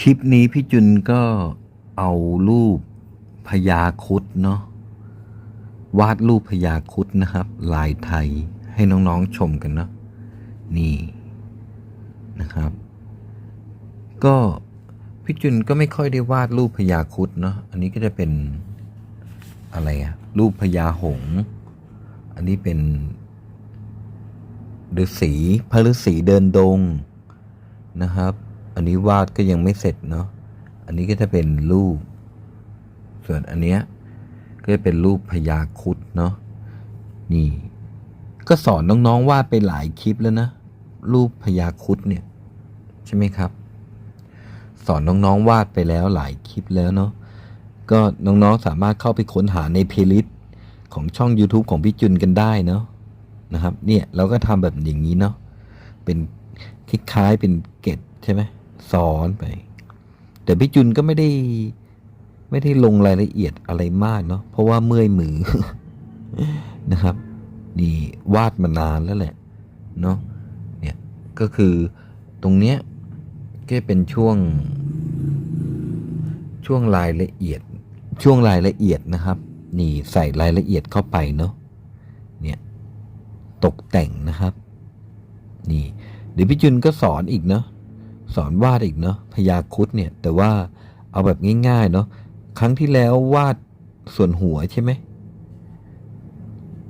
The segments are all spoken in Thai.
คลิปนี้พี่จุนก็เอารูปพญาคุดเนาะวาดรูปพญาคุดนะครับ ลายไทยให้น้องๆชมกันเนาะนี่นะครับ ก็พี่จุนก็ไม่ค่อยได้วาดรูปพญาคุดเนาะอันนี้ก็จะเป็นอะไรอะรูปพญาหง อันนี้เป็นฤาษีพระฤาษีเดินดงนะครับ อันนี้วาดก็ยังไม่เสร็จเนาะ อันนี้ก็จะเป็นรูป ส่วนอันเนี้ยก็จะเป็นรูปพญาคุดเนาะ นี่ ก็สอนน้องๆวาดไปหลายคลิปแล้วนะ รูปพญาคุดเนี่ย ใช่ไหมครับ สอนน้องๆวาดไปแล้วหลายคลิปแล้วเนาะ ก็น้องๆสามารถเข้าไปค้นหาในเพลย์ลิสต์ของช่อง YouTube ของพี่จุนกันได้เนาะนะครับ เนี่ยเราก็ทำแบบอย่างนี้เนาะ เป็นคล้ายๆเป็นเกตใช่ไหม สอนไป แต่พี่จุนก็ไม่ได้ ไม่ได้ลงรายละเอียดอะไรมากเนาะเพราะว่าเมื่อยมือนะครับ นี่วาดมานานแล้วแหละเนาะเนี่ยก็คือตรงเนี้ยก็เป็นช่วง ช่วงรายละเอียด ช่วงรายละเอียดนะครับ นี่ใส่รายละเอียดเข้าไปเนาะเนี่ยตกแต่งนะครับ นี่เดี๋ยวพี่จุนก็สอนอีกเนาะ สอนวาดอีกเนาะพยาคุดเนี่ยแต่ว่าเอาแบบง่ายๆเนาะครั้งที่แล้ววาดส่วนหัวใช่ไหม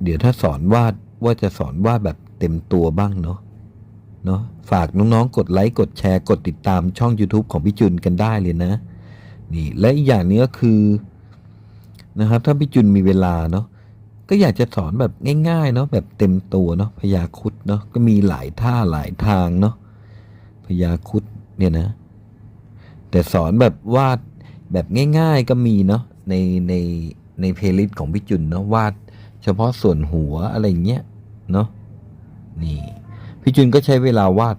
เดี๋ยวถ้าสอนวาดว่าจะสอนวาดแบบเต็มตัวบ้างเนาะเนาะฝากน้องๆ กดไลค์กดแชร์กดติดตามช่อง YouTube ของพี่จุนกันได้เลยนะ นี่และอีกอย่างนึงก็คือนะครับถ้าพี่จุนมีเวลาเนาะก็อยากจะสอนแบบง่ายๆเนาะแบบเต็มตัวเนาะพยาคุดเนาะก็มีหลายท่าหลายทางเนาะ พยาคุดเนี่ยนะ แต่สอนแบบวาดแบบง่าย ๆก็มีเนาะในในในเพลย์ลิสต์ของพี่จุนเนาะวาดเฉพาะส่วนหัวอะไรเงี้ยเนาะนี่พี่จุนก็ใช้เวลาวาด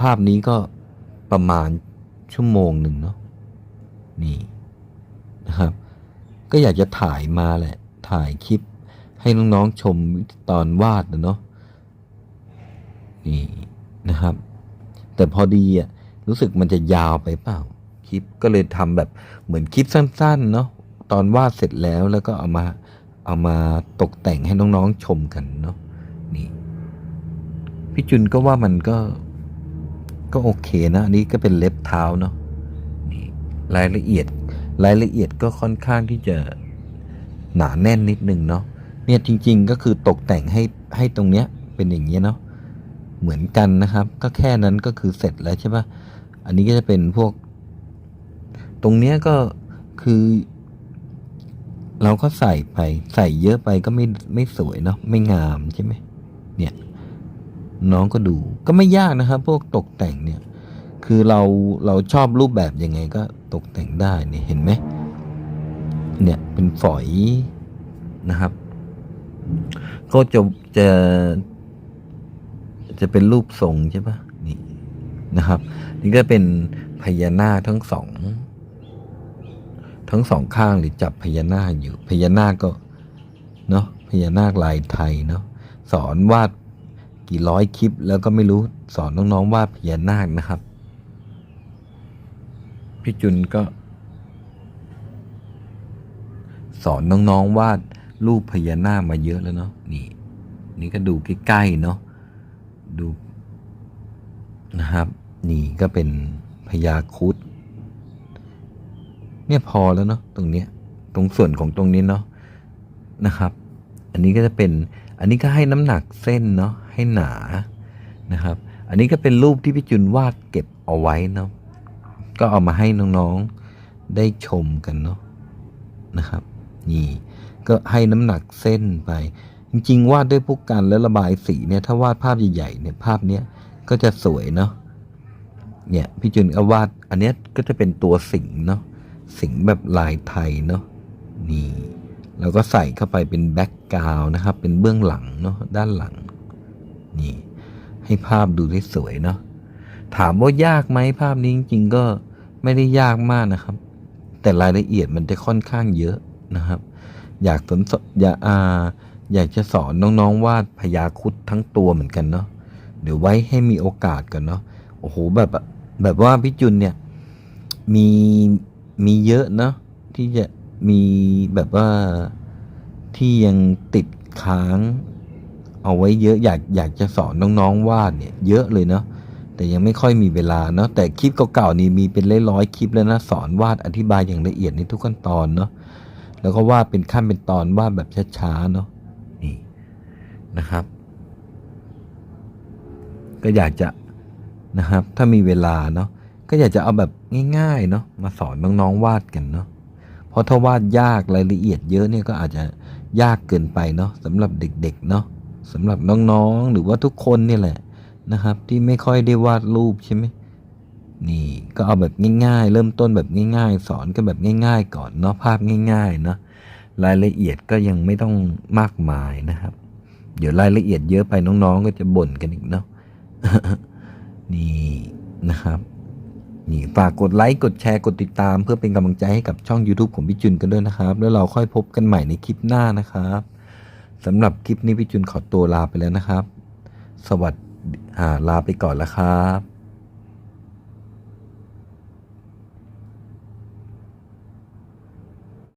ภาพนี้ก็ประมาณชั่วโมงหนึ่งเนาะนี่นะครับ ก็อยากจะถ่ายมาแหละ ถ่ายคลิปให้น้องๆชมตอนวาดนะเนาะนี่นะครับ แต่พอดีอะรู้สึกมันจะยาวไปเปล่าคลิปก็เลยทำแบบเหมือนคลิปสั้นๆเนาะตอนวาดเสร็จแล้วแล้วก็เอามาเอามาตกแต่งให้น้องๆชมกันเนาะนี่พี่จุนก็ว่ามันก็ก็โอเคนะอันนี้ก็เป็นเล็บเท้าเนาะนี่รายละเอียดรายละเอียดก็ค่อนข้างที่จะหนาแน่นนิดนึงเนาะเนี่ยจริง ๆ ก็คือตกแต่งให้ให้ตรงเนี้ยเป็นอย่างเงี้ยเนาะ เหมือนกันนะครับ ก็แค่นั้นก็คือเสร็จแล้วใช่ปะอันนี้ก็จะเป็นพวก ตรงเนี้ยก็คือ เราก็ใส่ไป ใส่เยอะไปก็ไม่ไม่สวยเนาะไม่งามใช่ไหมเนี่ย น้องก็ดูก็ไม่ยากนะครับ พวกตกแต่งเนี่ย คือเราเราชอบรูปแบบยังไงก็ตกแต่งได้เนี่ยเห็นไหมเนี่ยเป็นฝอยนะครับ ก็จะจะ จะเป็นรูปทรงใช่ปะนี่นะครับ นี่ก็เป็นพญานาคทั้งสอง ทั้งสองข้างหรือจับพญานาคอยู่พญานาคก็เนาะพญานาคลายไทยเนาะสอนวาดกี่ร้อยคลิป แล้วก็ไม่รู้สอนน้องๆวาดพญานาคนะครับ พี่จุนก็ สอนน้องๆวาดรูปพญานาคมาเยอะแล้วเนาะนี่ นี่ก็ดูใกล้ๆเนาะ ดูนะครับ นี่ก็เป็นพญาคุดเนี่ยพอแล้วเนาะตรงเนี้ยตรงส่วนของตรงนี้เนาะนะครับ อันนี้ก็จะเป็นอันนี้ก็ให้น้ำหนักเส้นเนาะให้หนานะครับ อันนี้ก็เป็นรูปที่พี่จุนวาดเก็บเอาไว้เนาะก็เอามาให้น้องๆได้ชมกันเนาะนะครับ นี่ก็ให้น้ำหนักเส้นไป จริงๆวาดด้วยพวกกันและระบายสีเนี่ยถ้าวาดภาพใหญ่ๆเนี่ยภาพเนี้ยก็จะสวยเนาะเนี่ยพี่จุนก็วาดอันเนี้ยก็จะเป็นตัวสิงเนาะสิงแบบลายไทยเนาะนี่แล้วก็ใส่เข้าไปเป็นแบ็กกราวนะครับ เป็นเบื้องหลังเนาะด้านหลัง นี่ ให้ภาพดูได้สวยเนาะถามว่ายากไหมภาพนี้จริงๆก็ไม่ได้ยากมากนะครับ แต่รายละเอียดมันจะค่อนข้างเยอะนะครับ อยากสนอยากอ่า อยากจะสอนน้องๆวาดพญาคุดทั้งตัวเหมือนกันเนาะเดี๋ยวไว้ให้มีโอกาสกันเนาะโอ้โหแบบแบบว่าพี่จุนเนี่ยมีมีเยอะเนาะที่จะมีแบบว่าที่ยังติดค้าง เอาไว้เยอะอยากอยากจะสอนน้องๆวาดเนี่ย เยอะเลยเนาะแต่ยังไม่ค่อยมีเวลาเนาะแต่คลิปเก่าๆนี่มีเป็นร้อยๆคลิปแล้วนะสอนวาดอธิบายอย่างละเอียดในทุกขั้นตอนเนาะแล้วก็วาดเป็นขั้นเป็นตอนวาดแบบช้าๆเนาะ นะครับ ก็อยากจะนะครับ ถ้ามีเวลาเนาะก็อยากจะเอาแบบง่ายๆเนาะมาสอนน้องๆวาดกันเนาะเพราะถ้าวาดยากรายละเอียดเยอะเนี่ยก็อาจจะยากเกินไปเนาะสำหรับเด็กๆเนาะสำหรับน้องๆหรือว่าทุกคนนี่แหละนะครับ ที่ไม่ค่อยได้วาดรูปใช่ไหมนี่ก็เอาแบบง่ายๆ เริ่มต้นแบบง่าย ๆ สอนกันแบบง่าย ๆ ก่อนเนาะภาพง่ายๆเนาะรายละเอียดก็ยังไม่ต้องมากมายนะครับ เดี๋ยวรายละเอียดเยอะไปน้องๆ ก็จะบ่นกันอีกเนาะนี่นะครับ นี่ฝากกดไลค์กดแชร์กดติดตาม เพื่อเป็นกำลังใจให้กับช่อง YouTube ของพี่จุนกันด้วยนะครับ แล้วเราค่อยพบกันใหม่ในคลิปหน้านะครับสำหรับคลิปนี้พี่จุนขอตัวลาไปแล้วนะครับ สวัสดีลาไปก่อนแล้วครับ